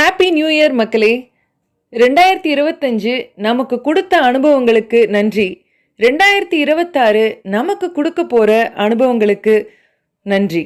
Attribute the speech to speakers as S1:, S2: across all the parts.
S1: Happy new year மக்களே. ரெண்டாயிரத்தி இருபத்தஞ்சு நமக்கு கொடுத்த அனுபவங்களுக்கு நன்றி. ரெண்டாயிரத்தி இருபத்தாறு நமக்கு கொடுக்க போகிற அனுபவங்களுக்கு நன்றி.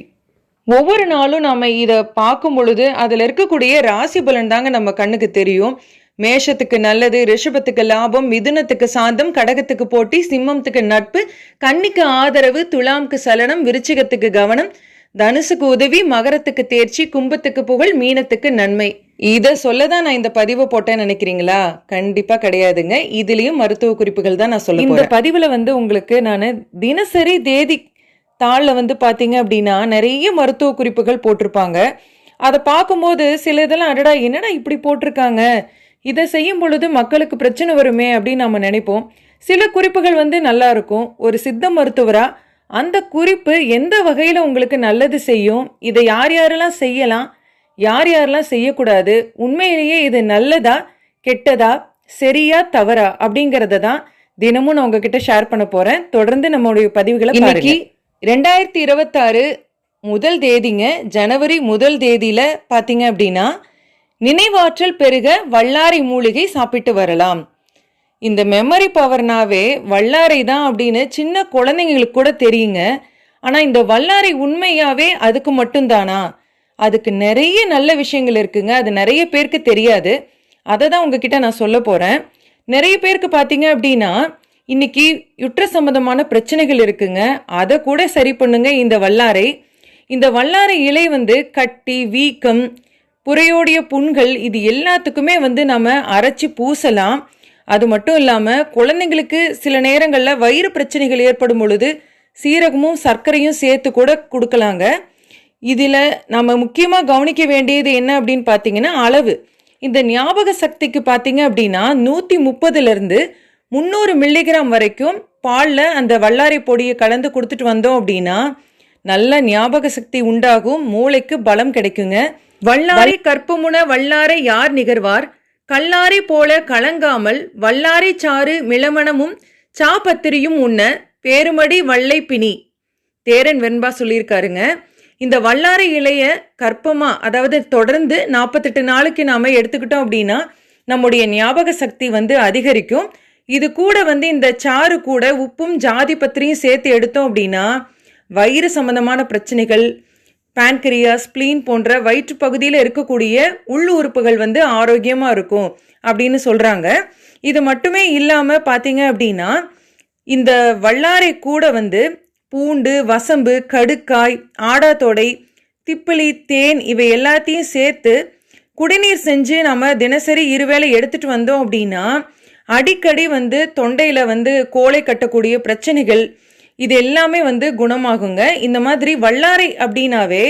S1: ஒவ்வொரு நாளும் நாம் இதை பார்க்கும் பொழுது அதில் இருக்கக்கூடிய ராசி பலன் தாங்க நம்ம கண்ணுக்கு தெரியும். மேஷத்துக்கு நல்லது ரிஷபத்துக்கு லாபம் மிதுனத்துக்கு சாந்தம் கடகத்துக்கு போட்டி சிம்மத்துக்கு நட்பு கன்னிக்கு ஆதரவு துலாம்க்கு சலனம் விருச்சிகத்துக்கு கவனம் தனுசுக்கு உதவி மகரத்துக்கு தேர்ச்சி கும்பத்துக்கு புகழ் மீனத்துக்கு நன்மை. இதை சொல்லதான் நான் இந்த பதிவை போட்டேன்னு நினைக்கிறீங்களா? கண்டிப்பா கிடையாதுங்க. இதுலயும் மருத்துவ குறிப்புகள் தான் நான் சொல்ல இந்த பதிவுல வந்து உங்களுக்கு நான் தினசரி தேதி தாளில் வந்து பார்த்தீங்க அப்படின்னா நிறைய மருத்துவ குறிப்புகள் போட்டிருப்பாங்க. அதை பார்க்கும்போது சில இதெல்லாம் அடடா என்னடா இப்படி போட்டிருக்காங்க? இதை செய்யும் பொழுது மக்களுக்கு பிரச்சனை வருமே அப்படின்னு நம்ம நினைப்போம். சில குறிப்புகள் வந்து நல்லா இருக்கும். ஒரு சித்த மருத்துவரா அந்த குறிப்பு எந்த வகையில் உங்களுக்கு நல்லது செய்யும்? இதை யார் யாரெல்லாம் செய்யலாம்? யார் யாரெல்லாம் செய்யக்கூடாது உண்மையிலேயே இது நல்லதா கெட்டதா சரியா தவறா அப்படிங்கிறத தான் தினமும் நான் உங்ககிட்ட ஷேர் பண்ண போறேன். தொடர்ந்து நம்மளுடைய பதிவுகளை இன்னைக்கு ரெண்டாயிரத்தி இருபத்தாறு முதல் தேதிங்க. ஜனவரி முதல் தேதியில பாத்தீங்க அப்படின்னா நினைவாற்றல் பெருக வல்லாரை மூலிகை சாப்பிட்டு வரலாம். இந்த மெமரி பவர்னாவே வல்லாரை தான் அப்படின்னு சின்ன குழந்தைங்களுக்கு கூட தெரியுங்க. ஆனால் இந்த வல்லாரை உண்மையாவே அதுக்கு மட்டும்தானா? அதுக்கு நிறைய நல்ல விஷயங்கள் இருக்குங்க. அது நிறைய பேருக்கு தெரியாது. அதை தான் உங்ககிட்ட நான் சொல்ல போகிறேன் நிறைய பேருக்கு பார்த்தீங்க அப்படின்னா இன்னைக்கு யுற்ற சம்பந்தமான பிரச்சனைகள் இருக்குங்க. அதை கூட சரி பண்ணுங்க இந்த வல்லாரை. இந்த வல்லாரை இலை வந்து கட்டி வீக்கம் புறையோடைய புண்கள் இது எல்லாத்துக்குமே வந்து நம்ம அரைச்சி பூசலாம். அது மட்டும் இல்லாமல் குழந்தைங்களுக்கு சில நேரங்களில் வயிறு பிரச்சனைகள் ஏற்படும் பொழுது சீரகமும் சர்க்கரையும் சேர்த்து கூட கொடுக்கலாங்க. இதில் நம்ம முக்கியமாக கவனிக்க வேண்டியது என்ன அப்படின்னு பார்த்தீங்கன்னா அளவு. இந்த ஞாபக சக்திக்கு பார்த்தீங்க அப்படின்னா நூற்றி முப்பதுலேருந்து முந்நூறு மில்லிகிராம் வரைக்கும் பாலில் அந்த வல்லாரை பொடியை கலந்து கொடுத்துட்டு வந்தோம் அப்படின்னா நல்ல ஞாபக சக்தி உண்டாகும் மூளைக்கு பலம் கிடைக்குங்க. வல்லாரை கற்பமுன வல்லாரை யார் நிகர்வார் கல்லாரை போல கலங்காமல் வல்லாரை சாறு மிளமணமும் சாப்பத்திரியும் உண்ண பேருமடி வள்ளை பிணி. தேரன் வெண்பா சொல்லியிருக்காருங்க. இந்த வல்லாரை இலைய கற்பமா அதாவது தொடர்ந்து நாற்பத்தெட்டு நாளுக்கு நாம எடுத்துக்கிட்டோம் அப்படின்னா நம்முடைய ஞாபக சக்தி வந்து அதிகரிக்கும். இது கூட வந்து இந்த சாறு கூட உப்பும் ஜாதி பத்திரியும் சேர்த்து எடுத்தோம் அப்படின்னா வயிறு சம்பந்தமான பிரச்சனைகள் பேன்கிரியா ஸ்ப்ளீன் போன்ற வயிற்று பகுதியில் இருக்கக்கூடிய உள் உறுப்புகள் வந்து ஆரோக்கியமாக இருக்கும் அப்படின்னு சொல்கிறாங்க இது மட்டுமே இல்லாமல் பார்த்தீங்க அப்படின்னா இந்த வல்லாரை கூட வந்து பூண்டு வசம்பு கடுக்காய் ஆடாத்தொடை திப்பிலி தேன் இவை எல்லாத்தையும் சேர்த்து குடிநீர் செஞ்சு நம்ம தினசரி இருவேளை எடுத்துகிட்டு வந்தோம் அப்படின்னா அடிக்கடி வந்து தொண்டையில் வந்து கோலை கட்டக்கூடிய பிரச்சனைகள் இது எல்லாமே வந்து குணமாகுங்க. இந்த மாதிரி வல்லாரை அப்படின்னாவே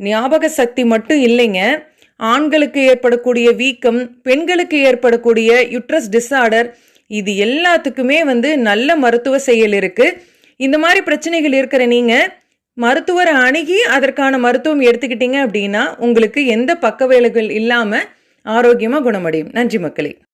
S1: ஞாபக சக்தி மட்டும் இல்லைங்க. ஆண்களுக்கு ஏற்படக்கூடிய வீக்கம் பெண்களுக்கு ஏற்படக்கூடிய யுட்ரஸ் டிஸார்டர் இது எல்லாத்துக்குமே வந்து நல்ல மருத்துவ செயல் இருக்குது இந்த மாதிரி பிரச்சனைகள் இருக்கிற நீங்கள் மருத்துவரை அணுகி அதற்கான மருத்துவம் எடுத்துக்கிட்டீங்க அப்படின்னா உங்களுக்கு எந்த பக்க வேலைகள் இல்லாமல் ஆரோக்கியமாக குணமடையும். நன்றி மக்களே.